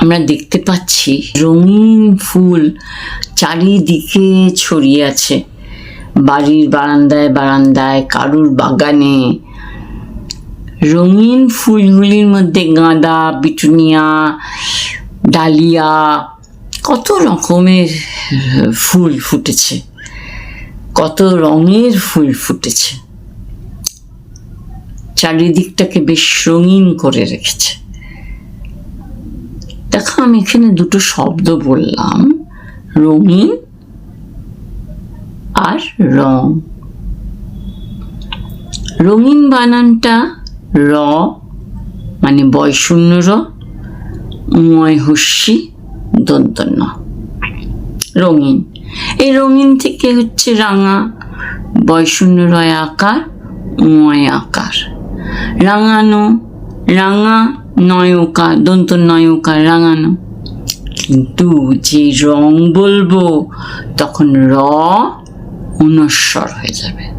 আমরা দেখতে পাচ্ছি রঙিন ফুল চারিদিকে ছড়িয়ে আছে। বাড়ির বারান্দায় বারান্দায়, কারুর বাগানে। রঙিন ফুলগুলির মধ্যে গাঁদা বিটুনিয়া ডালিয়া, কত রকমের ফুল ফুটেছে। কত রঙের ফুল ফুটেছে। চারিদিকটাকে বেশ রঙিন করে রেখেছে। দেখো, আমি এখানে দুটো শব্দ বললাম। রঙিন আর রং। রঙিন বানানটা র মানে বয়শূন্য র ময় হস্যি, দন্তন্য। রঙিন। এই রঙিন থেকে হচ্ছে রাঙা বয়শূন্য রয় আকার ময় আকার। রাঙানো, রাঙা নয়কা দন্ত নয়কা রাঙানো। কিন্তু যে রং বলব তখন র অনস্বর হয়ে যাবে।